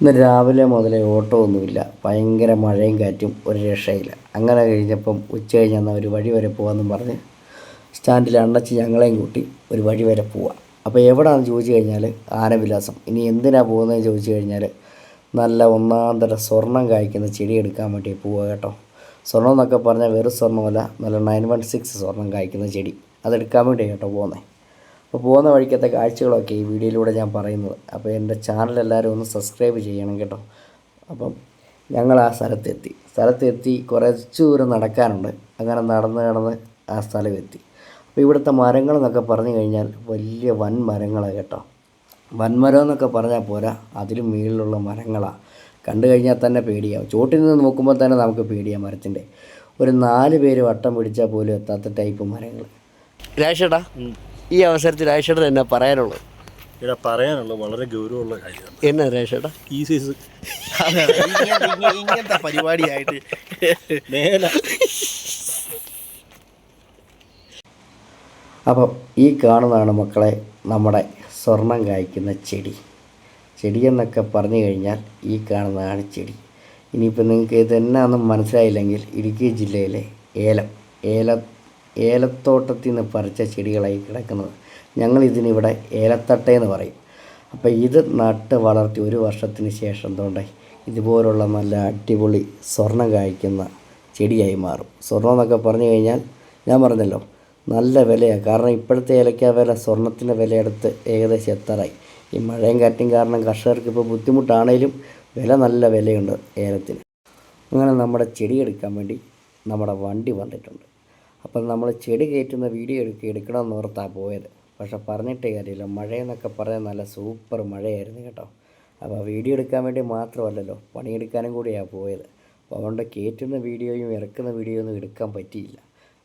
ഇന്ന് രാവിലെ മുതലേ ഓട്ടമൊന്നുമില്ല. ഭയങ്കര മഴയും കാറ്റും ഒരു രക്ഷയില്ല. അങ്ങനെ കഴിഞ്ഞപ്പം ഉച്ച കഴിഞ്ഞ് എന്നാൽ ഒരു വഴി വരെ പോകാമെന്നും പറഞ്ഞ് സ്റ്റാൻഡിൽ അണ്ണച്ച് ഞങ്ങളെയും കൂട്ടി ഒരു വഴി വരെ പോവാം. അപ്പോൾ എവിടെയാണെന്ന് ചോദിച്ചു കഴിഞ്ഞാൽ ആനവിലാസം. ഇനി എന്തിനാണ് പോകുന്നതെന്ന് ചോദിച്ചു കഴിഞ്ഞാൽ നല്ല ഒന്നാം തരം സ്വർണം കായ്ക്കുന്ന ചെടി എടുക്കാൻ വേണ്ടി പോവുക കേട്ടോ. സ്വർണം എന്നൊക്കെ പറഞ്ഞാൽ വെറും സ്വർണമല്ല നല്ല നയൻ വൺ സിക്സ് സ്വർണം കായ്ക്കുന്ന ചെടി. അതെടുക്കാൻ വേണ്ടി കേട്ടോ പോകുന്നത് അപ്പോൾ പോകുന്ന വഴിക്കത്തെ കാഴ്ചകളൊക്കെ ഈ വീഡിയോയിലൂടെ ഞാൻ പറയുന്നത്. അപ്പോൾ എന്റെ ചാനൽ എല്ലാവരും ഒന്ന് സബ്സ്ക്രൈബ് ചെയ്യണം കേട്ടോ. അപ്പം ഞങ്ങൾ ആ സ്ഥലത്തെത്തി. സ്ഥലത്തെത്തി കുറച്ച് ദൂരം നടക്കാനുണ്ട്. അങ്ങനെ നടന്ന് നടന്ന് ആ സ്ഥലം എത്തി അപ്പോൾ ഇവിടുത്തെ മരങ്ങൾ എന്നൊക്കെ പറഞ്ഞു കഴിഞ്ഞാൽ വലിയ വൻ മരങ്ങളാണ് കേട്ടോ. വൻമരം എന്നൊക്കെ പറഞ്ഞാൽ പോരാ. അതിലും മുകളിലുള്ള മരങ്ങളാണ് കണ്ടു കഴിഞ്ഞാൽ തന്നെ പേടിയാവും. ചോട്ടിൽ നിന്ന് നോക്കുമ്പോൾ തന്നെ നമുക്ക് പേടിയാ മരത്തിന്റെ. ഒരു നാല് പേര് വട്ടം പിടിച്ചാൽ പോലും എത്താത്ത ടൈപ്പ് മരങ്ങൾ. രാഷേട്ടാ ഈ അവസരത്തിൽ രാജേഷേട്ടൻ എന്നാ പറയാനുള്ളത്. ഇവിടെ പറയാനുള്ളത് വളരെ ഗൗരവമുള്ള കാര്യമാണ്. എന്നാ രാജേഷേട്ടാ? ഈ സൈസ് ഇങ്ങനത്തെ പരിപാടിയായിട്ട്. മേല. അപ്പം ഈ കാണുന്നതാണ് മക്കളെ നമ്മുടെ സ്വർണം കായ്ക്കുന്ന ചെടി. ചെടി എന്നൊക്കെ പറഞ്ഞു കഴിഞ്ഞാൽ ഈ കാണുന്നതാണ് ചെടി. ഇനിയിപ്പോൾ നിങ്ങൾക്ക് ഇതെന്നാന്നും മനസ്സിലായില്ലെങ്കിൽ ഇടുക്കി ജില്ലയിലെ ഏലം. ഏല ഏലത്തോട്ടത്തിൽ നിന്ന് പറിച്ച ചെടികളായി കിടക്കുന്നത്. ഞങ്ങൾ ഇതിനിവിടെ ഏലത്തട്ടയെന്ന് പറയും. അപ്പോൾ ഇത് നട്ട് വളർത്തി ഒരു വർഷത്തിന് ശേഷം തോണ്ട ഇതുപോലുള്ള നല്ല അടിപൊളി സ്വർണം കായ്ക്കുന്ന ചെടിയായി മാറും. സ്വർണം എന്നൊക്കെ പറഞ്ഞു കഴിഞ്ഞാൽ ഞാൻ പറഞ്ഞല്ലോ നല്ല വിലയാണ് കാരണം ഇപ്പോഴത്തെ ഏലക്ക വില സ്വർണത്തിന്റെ വിലയെടുത്ത് ഏകദേശം എത്താറായി. ഈ മഴയും കാറ്റും കാരണം കർഷകർക്ക് ഇപ്പോൾ ബുദ്ധിമുട്ടാണേലും വില നല്ല വിലയുണ്ട് ഏലത്തിന്. അങ്ങനെ നമ്മുടെ ചെടി എടുക്കാൻ വേണ്ടി നമ്മുടെ വണ്ടി വന്നിട്ടുണ്ട്. അപ്പം നമ്മൾ ചെടി കയറ്റുന്ന വീഡിയോ എടുക്കുക എടുക്കണമെന്ന് ഓർത്താണ് പോയത്. പക്ഷെ പറഞ്ഞിട്ടേ കാര്യമില്ല. മഴയെന്നൊക്കെ പറയാൻ നല്ല സൂപ്പർ മഴയായിരുന്നു കേട്ടോ. അപ്പോൾ വീഡിയോ എടുക്കാൻ വേണ്ടി മാത്രമല്ലല്ലോ പണിയെടുക്കാനും കൂടിയാണ് പോയത്. അപ്പോൾ അതുകൊണ്ട് കയറ്റുന്ന വീഡിയോയും ഇറക്കുന്ന വീഡിയോ ഒന്നും എടുക്കാൻ പറ്റിയില്ല.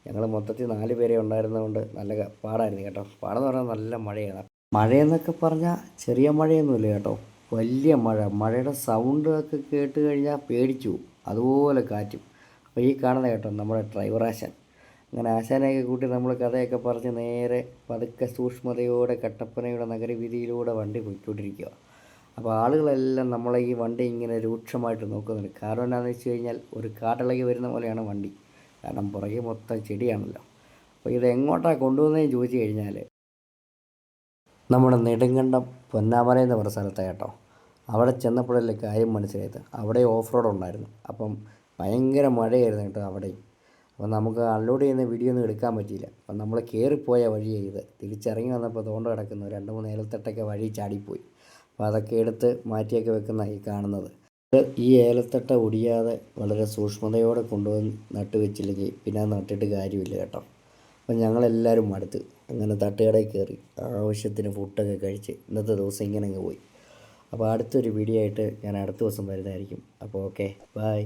ഞങ്ങൾ മൊത്തത്തിൽ നാല് പേരെ ഉണ്ടായിരുന്നതുകൊണ്ട് നല്ല പാടായിരുന്നു കേട്ടോ. പാടെന്ന് പറഞ്ഞാൽ നല്ല മഴയാണ്. മഴയെന്നൊക്കെ പറഞ്ഞാൽ ചെറിയ മഴയൊന്നുമില്ല കേട്ടോ. വലിയ മഴ. മഴയുടെ സൗണ്ട് ഒക്കെ കേട്ട് കഴിഞ്ഞാൽ പേടിച്ചു അതുപോലെ കാറ്റും. അപ്പോൾ ഈ കാണുന്ന കേട്ടോ നമ്മുടെ ഡ്രൈവറാശൻ. അങ്ങനെ ആശാനെയൊക്കെ കൂട്ടി നമ്മൾ കഥയൊക്കെ പറഞ്ഞ് നേരെ പതുക്കെ സൂക്ഷ്മതയോടെ കട്ടപ്പനയുടെ നഗരവീതിയിലൂടെ വണ്ടി പോയിക്കൊണ്ടിരിക്കുക അപ്പോൾ ആളുകളെല്ലാം നമ്മളെ ഈ വണ്ടി ഇങ്ങനെ രൂക്ഷമായിട്ട് നോക്കുന്നുണ്ട്. കാരണം എന്താണെന്ന് വെച്ച് കഴിഞ്ഞാൽ ഒരു കാട്ടിളകി വരുന്ന പോലെയാണ് വണ്ടി. കാരണം പുറകെ മൊത്തം ചെടിയാണല്ലോ. അപ്പോൾ ഇത് എങ്ങോട്ടാണ് കൊണ്ടുപോകുന്നതെന്ന് ചോദിച്ചു കഴിഞ്ഞാൽ നമ്മുടെ നെടുങ്കണ്ടം പൊന്നാമല എന്ന് പറഞ്ഞ സ്ഥലത്താണ് കേട്ടോ അവിടെ ചെന്നപ്പോഴല്ലേ കാര്യം മനസ്സിലായത്. അവിടെ ഓഫ് റോഡ് ഉണ്ടായിരുന്നു അപ്പം ഭയങ്കര മഴയായിരുന്നു കേട്ടോ അവിടെയും അപ്പോൾ നമുക്ക് അൺലോഡ് ചെയ്യുന്ന വീഡിയോ ഒന്നും എടുക്കാൻ പറ്റിയില്ല. അപ്പം നമ്മൾ കയറിപ്പോയ വഴിയാണ് ഇത്. തിരിച്ചിറങ്ങി വന്നപ്പോൾ തോണ്ട കിടക്കുന്നു. രണ്ട് മൂന്ന് ഏലത്തട്ടൊക്കെ വഴി ചാടിപ്പോയി. അപ്പോൾ അതൊക്കെ എടുത്ത് മാറ്റിയൊക്കെ വെക്കുന്ന ഈ കാണുന്നത്. ഈ ഏലത്തട്ട ഒടിയാതെ വളരെ സൂക്ഷ്മതയോടെ കൊണ്ടുവന്ന് നട്ട് വെച്ചില്ലെങ്കിൽ പിന്നെ നട്ടിട്ട് കാര്യമില്ല കേട്ടോ. അപ്പം ഞങ്ങളെല്ലാവരും മടുത്ത്. അങ്ങനെ തട്ടുകടയിൽ കയറി ആവശ്യത്തിന് ഫുഡൊക്കെ കഴിച്ച് ഇന്നത്തെ ദിവസം ഇങ്ങനെ അങ്ങ് പോയി. അപ്പോൾ അടുത്തൊരു വീഡിയോ ആയിട്ട് ഞാൻ അടുത്ത ദിവസം വരുന്നതായിരിക്കും. അപ്പോൾ ഓക്കെ ബായ്